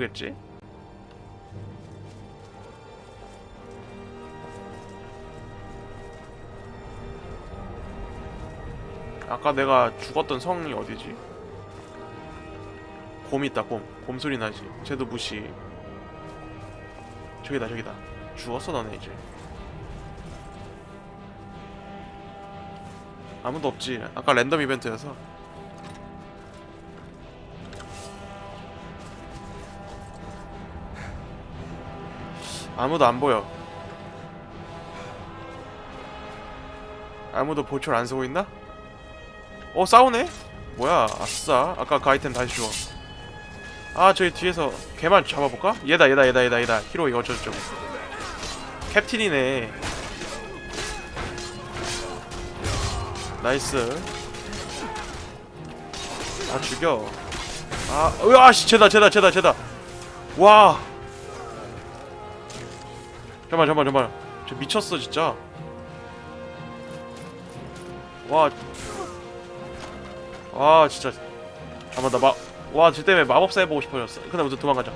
모르겠지? 아까 내가 죽었던 성이 어디지? 곰 있다 곰. 곰 소리 나지. 쟤도 무시. 저기다 저기다. 죽었어 너네 이제. 아무도 없지. 아까 랜덤 이벤트여서. 아무도 안 보여. 아무도 보철 안 쓰고 있나? 어 싸우네? 뭐야 아싸. 아까 그 아이템 다시 주워. 아 저기 뒤에서 개만 잡아볼까? 얘다 얘다 얘다 얘다 얘다. 히로 이거 저저쩌고 캡틴이네. 나이스. 아 죽여. 아 으아 씨 쟤다 쟤다 쟤다 쟤다. 와. 잠깐만 잠깐만 잠깐만. 저 미쳤어 진짜. 와와 아, 진짜. 잠깐만 나마와쟤 때문에 마법사 해보고 싶어졌어. 근데 먼저 도망가자.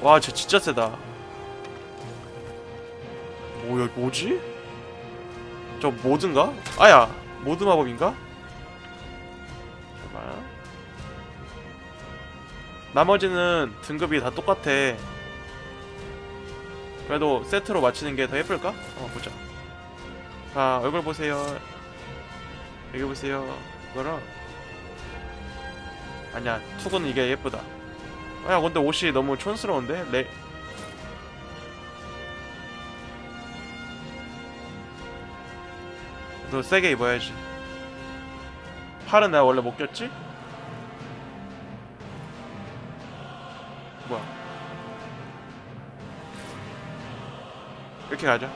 와쟤 진짜 세다. 뭐야 뭐지? 저 모든가? 아야 모드 마법인가? 잠깐만. 나머지는 등급이 다 똑같아. 그래도 세트로 맞추는 게 더 예쁠까? 한번 보자. 자, 얼굴 보세요. 여기 보세요. 이거랑. 아니야, 투구는 이게 예쁘다. 아, 야, 근데 옷이 너무 촌스러운데? 레... 너 세게 입어야지. 팔은 내가 원래 못 꼈지? 이렇게 가자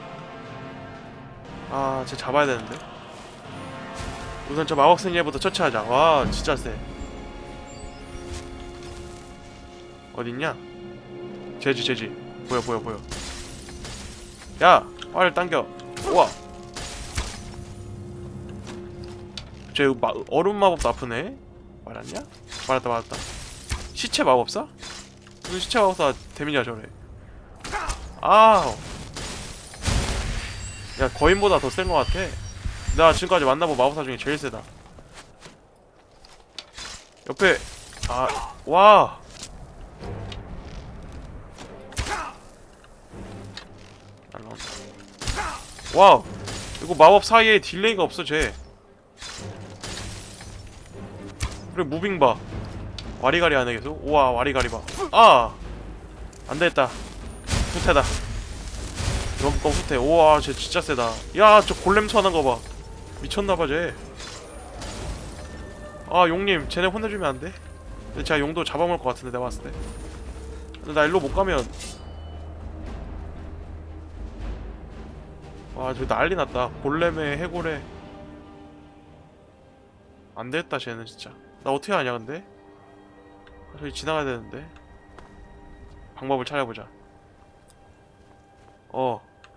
아쟤 잡아야 되는데. 우선 저 마법승 얘부터 처치하자. 와 진짜 세 어딨냐? 제지 제지. 보여 보여 보여. 야 활을 당겨. 우와. 쟤 마, 얼음 마법도 아프네? 말았냐? 말았다 말았다. 시체 마법사? 무슨 시체 마법사 데미지가 저래? 아우 야 거인보다 더센것 같아. 나 지금까지 만나본 마법사 중에 제일 세다. 옆에 아와! 와우! 이거 마법 사이에 딜레이가 없어 쟤. 그래 무빙 봐. 와리가리 안해 계속. 우와 와리가리 봐아! 안됐다. 후퇴다. 드럼 꺼 후퇴. 우와 쟤 진짜 세다. 야 저 골렘 쳐하는 거봐. 미쳤나봐 쟤아 용님 쟤네 혼내주면 안돼? 근데 제가 용도 잡아먹을 것 같은데 내가 봤을 때. 근데 나 일로 못 가면. 아, 와저 난리 났다. 골렘에 해골에. 안됐다 쟤는 진짜. 나 어떻게 아냐 근데? 저기 지나가야 되는데. 방법을 찾아보자. 어.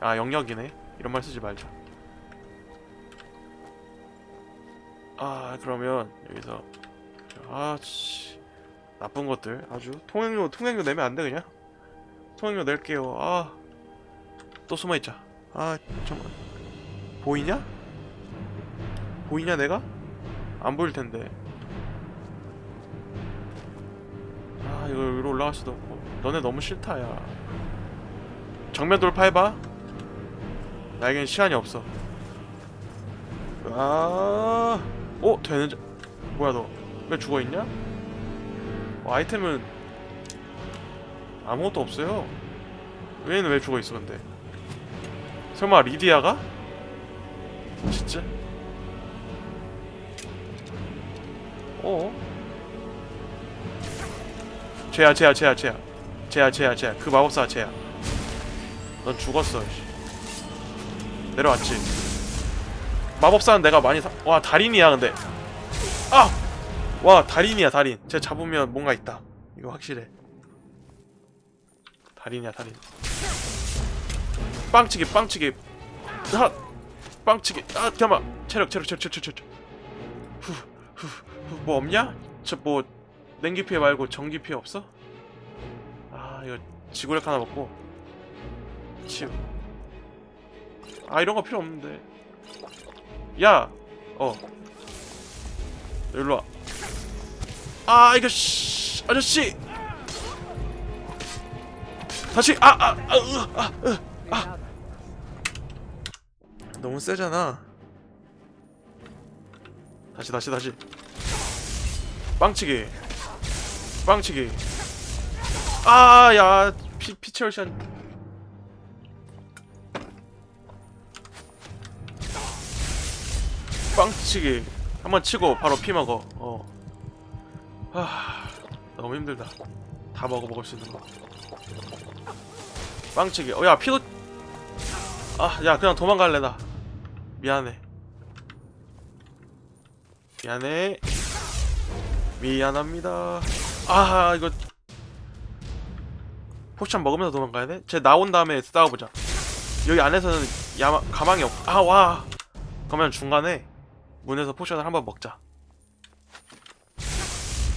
아 영역이네. 이런 말 쓰지 말자. 아 그러면 여기서. 아씨. 나쁜 것들. 아주 통행료 통행료 내면 안 돼 그냥? 통행료 낼게요. 아 또 숨어있자. 아 잠깐 보이냐? 보이냐 내가? 안 보일 텐데. 아 이거 위로 올라갈 수도 없고. 너네 너무 싫다 야. 정면 돌파해봐 나에겐 시간이 없어 아 어? 되는 자... 뭐야 너 왜 죽어 있냐? 어, 아이템은 아무것도 없어요 얘는 왜 죽어 있어 근데 설마 리디아가? 진짜? 어? 쟤야 쟤야 쟤야 쟤야 쟤야 쟤야 쟤야 그 마법사가 쟤야 넌 죽었어 씨. 내려왔지. 마법사는 내가 많이 사... 와 달인이야 근데. 아! 와 달인이야 달인. 쟤 잡으면 뭔가 있다. 이거 확실해. 달인이야 달인. 빵치기 빵치기. 하! 빵치기. 아 잠깐만. 체력 체력 체력 체력 체력 후후뭐 없냐? 저 뭐 냉기 피해 말고 전기 피해 없어? 아 이거 지구력 하나 먹고. 치우 아 이런 거 필요 없는데. 야! 어. 너 일로 와 아 이거 씨 아저씨! 다시 아아아아 아, 으, 아. 너무 세잖아. 다시 다시 다시. 빵치기. 빵치기. 아야 피 피치얼 션 빵치기. 한 번 치고 바로 피 먹어. 어. 아, 너무 힘들다. 다 먹어 먹을 수 있는 거. 빵치기. 어 야 피도 아 야 그냥 도망갈래 나. 미안해. 미안해. 미안합니다. 아 이거. 포션 먹으면서 도망가야 돼? 쟤 나온 다음에 싸워보자. 여기 안에서는 야마, 가망이 없.. 아와. 그러면 중간에 문에서 포션을 한번 먹자.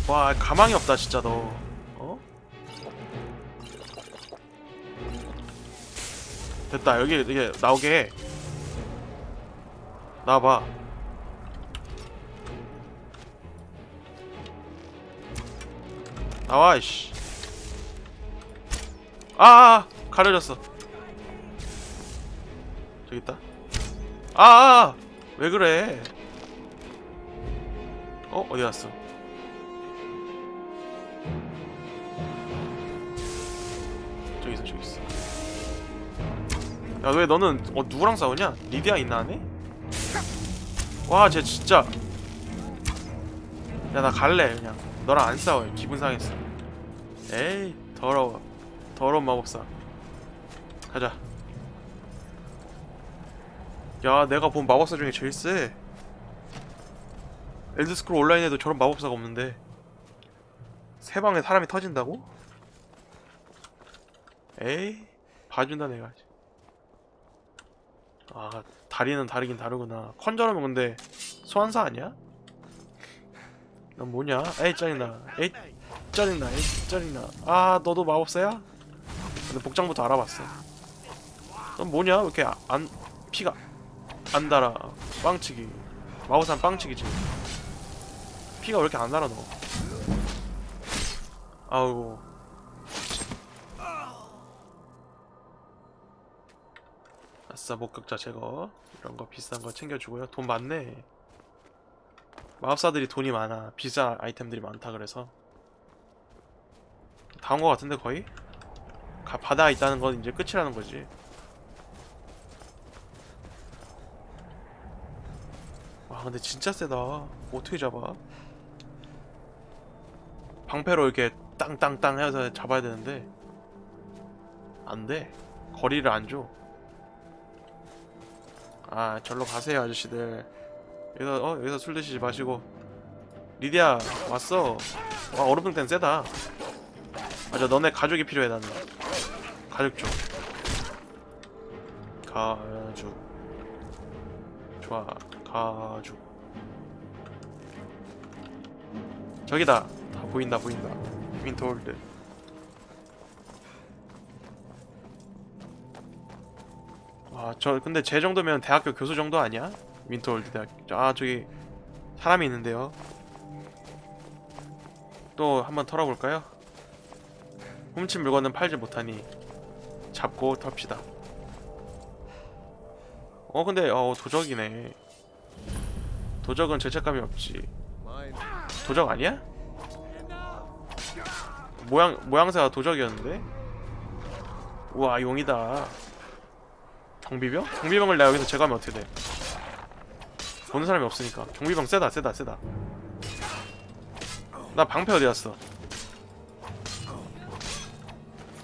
와 가망이 없다 진짜 너. 어? 됐다 여기 이게 나오게 해. 나와봐. 나와 이씨. 아, 아 가려졌어. 저기 있다. 아, 아, 아, 왜 그래 어 어디 갔어? 저기 있어 저기 있어 야 왜 너는 어 누구랑 싸우냐? 리디아 있나 안에? 와쟤 진짜. 야 나 갈래 그냥. 너랑 안 싸워 기분 상했어. 에이 더러워. 더러운 마법사. 가자. 야 내가 본 마법사 중에 제일 세 엘드스크롤 온라인에도 저런 마법사가 없는데 세 방에 사람이 터진다고? 에이 봐준다 내가 아 다리는 다르긴 다르구나 컨저러면 근데 소환사 아니야? 넌 뭐냐? 에이 짜증나 에이 짜증나 에이 짜증나 아 너도 마법사야? 근데 복장부터 알아봤어 넌 뭐냐? 왜 이렇게 아- 안 피가 안 달아 빵치기 마법사는 빵치기지 피가 왜 이렇게 안 달아 너? 아우. 아싸 목격자 제거. 이런 거 비싼 거 챙겨주고요. 돈 많네. 마법사들이 돈이 많아. 비싼 아이템들이 많다 그래서. 다 온 거 같은데 거의? 가, 바다에 있다는 건 이제 끝이라는 거지. 와 근데 진짜 세다. 어떻게 잡아 방패로 이렇게 땅땅땅 해서 잡아야 되는데 안돼. 거리를 안줘. 아 절로 가세요 아저씨들. 여기서 어 여기서 술 드시지 마시고. 리디아 왔어. 와 얼음등 땐 세다. 맞아 너네 가족이 필요해 나는. 가족 좀 가족. 좋아. 가족. 저기다 다 보인다 보인다. 윈터월드. 와저 근데 제 정도면 대학교 교수 정도 아니야? 윈터월드 대학 아 저기 사람이 있는데요. 또 한번 털어볼까요? 훔친 물건은 팔지 못하니 잡고 텁시다. 어 근데 어 도적이네. 도적은 죄책감이 없지. 도적 아니야? 모양 모양새가 도적이었는데? 우와 용이다. 경비병? 경비병을 내가 여기서 제거하면 어떻게 돼? 보는 사람이 없으니까. 경비병 세다 세다 세다. 나 방패 어디 갔어?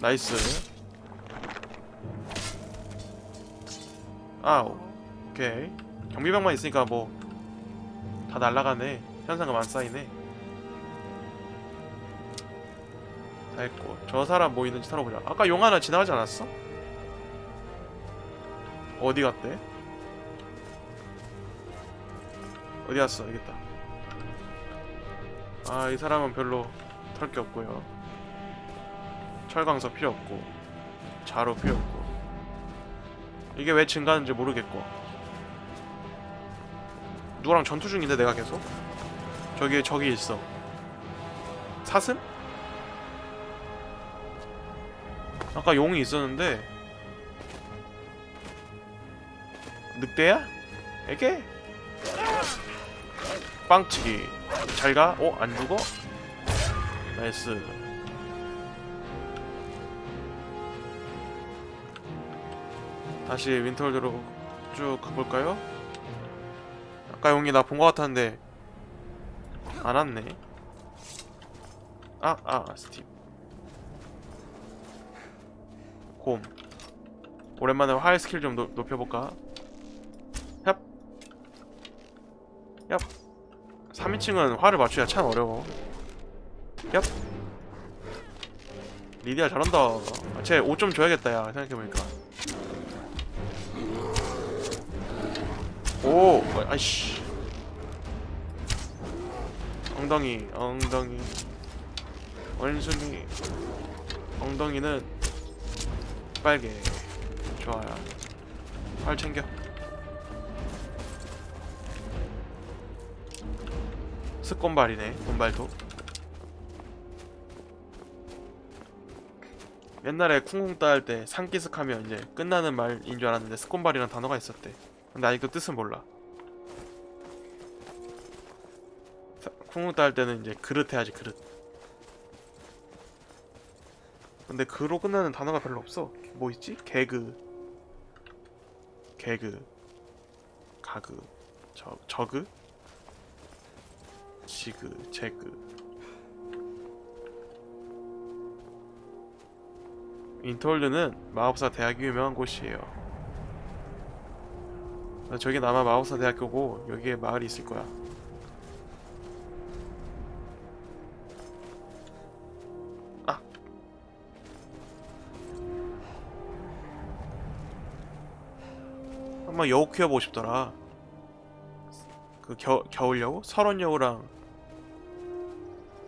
나이스. 아 오케이. 경비병만 있으니까 뭐 다 날라가네. 현상금 안 쌓이네 다 했고 저 사람 뭐 있는지 털어보자. 아까 용 하나 지나가지 않았어? 어디 갔대? 어디 갔어? 여기 있다. 아 이 사람은 별로 털 게 없고요. 철광석 필요 없고 자로 필요 없고. 이게 왜 증가하는지 모르겠고. 누구랑 전투 중인데 내가 계속? 저기 저기 있어. 사슴? 아까 용이 있었는데 늑대야? 에게? 빵치기 잘가? 어? 안 죽어? 나이스 다시 윈터월드로 쭉 가볼까요? 아까 용이 나 본 것 같았는데 안 왔네 아, 아, 스팀 곰 오랜만에 활 스킬 좀 높, 높여볼까? 얍. 얍. 3인칭은 활을 맞추기가 참 어려워. 얍. 리디아 잘한다. 아, 쟤옷 좀 줘야겠다 야 생각해보니까. 오 아이씨. 엉덩이 엉덩이. 원숭이. 엉덩이는 빨개. 좋아요. 활 챙겨. 스콘발이네 콘발도. 옛날에 쿵쿵 따 할 때 산기슭 하면 이제 끝나는 말인 줄 알았는데 스콘발이란 단어가 있었대. 근데 아직도 뜻은 몰라. 사- 쿵쿵 따 할 때는 이제 그릇 해야지 그릇 근데 그로 끝나는 단어가 별로 없어. 뭐 있지? 개그. 개그. 가그. 저, 저그? 지그 제그. 인터월드는 마법사 대학이 유명한 곳이에요. 저기 아마 마법사 대학교고 여기에 마을이 있을 거야. 아 한번 여우 키워보고 싶더라. 그 겨, 겨울 여우? 설원 여우랑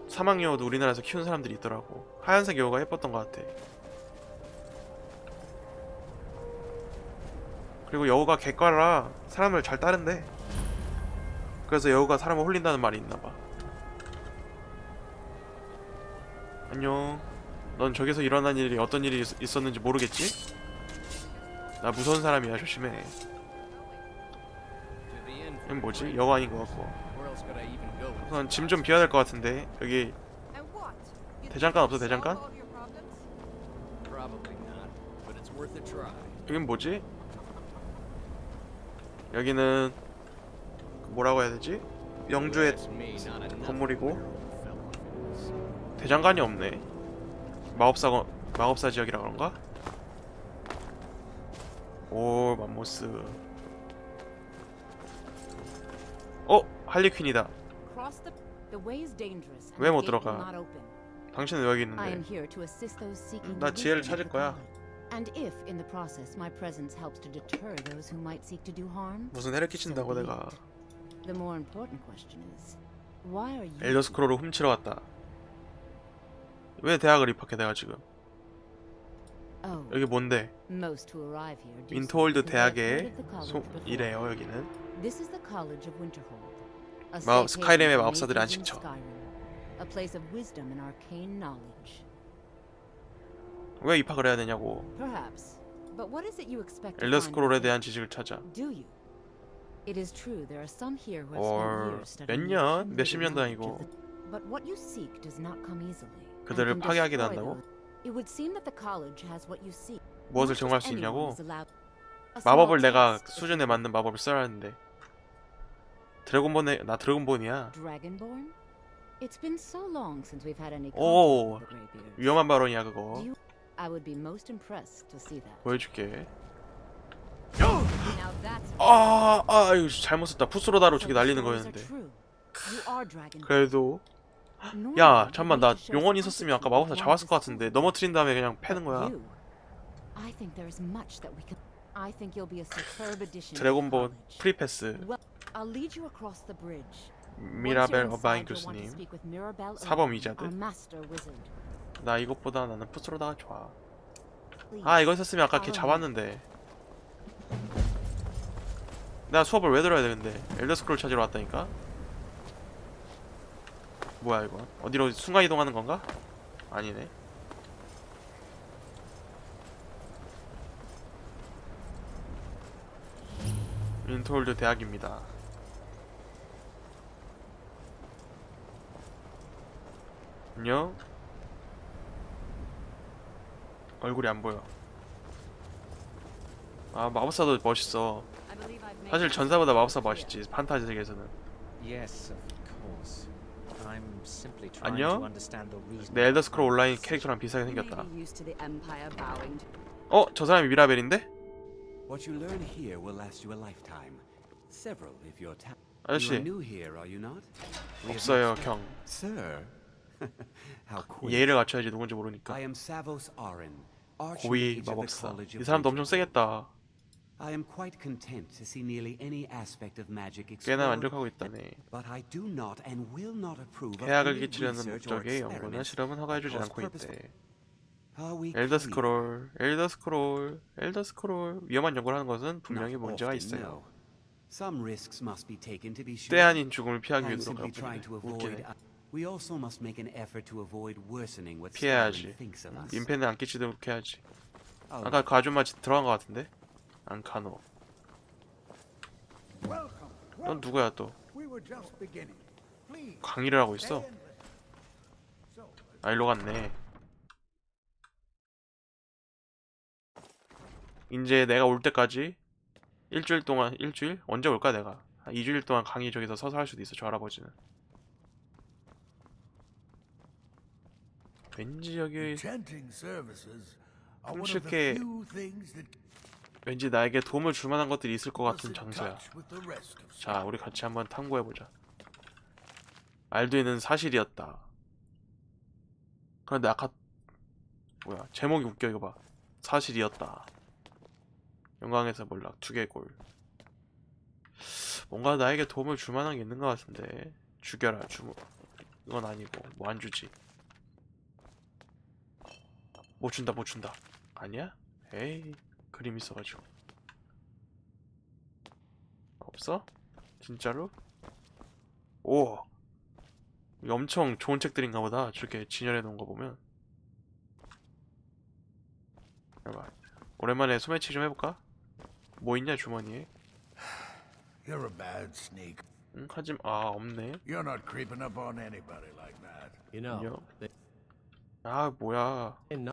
사막 여우도 우리나라에서 키우는 사람들이 있더라고. 하얀색 여우가 예뻤던 것 같아. 그리고 여우가 객과라. 사람을 잘 따른대. 그래서 여우가 사람을 홀린다는 말이 있나봐. 안녕. 넌 저기서 일어난 일이 어떤 일이 있, 있었는지 모르겠지? 나 무서운 사람이야. 조심해. 이건 뭐지? 아닌 것 같고 우선 짐 좀 비워야 될 것 같은데 여기 대장간 없어, 대장간? 여긴 뭐지? 여기는 그 뭐라고 해야 되지? 영주의 건물이고. 대장간이 없네 마법사 거, 마법사 지역이라 그런가? 오 맘모스 할리퀸이다 왜 못 들어가? 당신은 여기 있는데 나 지혜를 찾을 거야. god. And if in the process my presence helps to deter those who might seek to do harm, 무슨 해를 끼친다고 내가 it. the more important question is, why are you 엘더 스크롤을 훔치러 왔다 왜 대학을 입학해 내가 지금 Oh, 여기 뭔데 대학의 the college 소. 이래요 여기는 This is the College of Winterhold. 마법- 스카이림의 마법사들의 안식처. 왜 입학을 해야 되냐고 엘더 스크롤에? 대한 지식을 찾아 years 몇 년? 몇십 년도 아니고. 그들을 파괴하기도 한다고? 무엇을 정할 수 있냐고 마법을 내가 수준에 맞는 마법을 써야 하는데 드래곤본에 나 드래곤본이야 Dragonborn? It's been so long since we've had any 오. 위험한 발언이야 그거 Do you- I would be most impressed to see that. 보여줄게 Now that's 아, 아 이거 잘못 썼다 푸스로 다로 So 저기 날리는 거였는데 true. You are dragon. 그래도 야 잠만 나 to show 용원 some 있었으면 아까 마법사 잡았을 것 같은데. 넘어뜨린 다음에 그냥 패는 거야 you, I think there is much that we can. I think you'll be a superb addition. to 드래곤본. 프리패스 I'll lead you across the bridge. 미라벨 어바인 교수님 speak with Mirabelle 사범 Owen, 위자드. our master wizard. 나 이것보다 나는 푸스로다가 좋아 아 이거 있었으면 아까 걔. 잡았는데 내가 수업을 왜 들어야 돼 근데 엘더스크롤 찾으러 왔다니까 뭐야 이거 어디로 순간이동하는 건가? 아니네 인톨드 대학입니다 안녕 얼굴이 안 보여 아 마법사도 멋있어 사실 전사보다 마법사 멋있지 판타지 세계에서는 안녕? 내 엘더 스크롤 온라인 캐릭터랑 비슷하게 생겼다 어? 저 사람이 미라벨인데? 아저씨 없어요 경. 예의를 갖춰야지 누군지 모르니까 I am Savos Arin, 고위 Archmage of the 마법사 이 사람도 엄청. 세겠다 I am quite content to see nearly any aspect of magic 꽤나 explored, 만족하고 있다네 but I do not and will not approve of any research or 목적의 연구나 experiments 실험은 허가해주지 cause 않고 purpose- 있대 Are we 엘더? 스크롤 엘더 스크롤 엘더 스크롤 위험한 연구를 하는 것은 분명히 문제가 있어요 no. Some risks must be taken to be sure. 때 아닌 죽음을 피하기 위해서 그렇군요. 웃기네 We also must make an effort to avoid worsening what 피해야지 Stalin thinks of us. 민폐는 안 끼치도록 해야지 Oh, 아까 그 아줌마 집 들어간 것 같은데? 안카노 Welcome. 넌 누구야 또 We were just beginning. Please. 강의를 하고 있어? So, 아 일로 갔네 이제 내가 올 때까지 일주일 동안 일주일? 언제 올까 내가 한 2주일 동안 강의 저기서 서서 할 수도 있어 저 할아버지는 왠지 여기 that 왠지 나에게 도움을 줄 만한 것들이 있을 것 같은 장소야. 자 우리 같이 한번 탐구해보자. 알두이는 사실이었다. 그런데 아까 뭐야 제목이 웃겨 이거 봐. 사실이었다. 영광에서 몰락 두개골. 뭔가 나에게 도움을 줄 만한 게 있는 것 같은데. 죽여라 주모. 이건 아니고 뭐 안 주지 못 준다 못 준다 아니야? 에이 그림 있어가지고 없어? 진짜로? 오 엄청 좋은 책들인가 보다 저렇게 진열해 놓은 거 보면 오랜만에 소매치 좀 해볼까? 뭐 있냐 주머니에? You're a bad sneak. 응? 하지마 아 없네 You're not creeping up on anybody like that. You know, 안녕 they 아 뭐야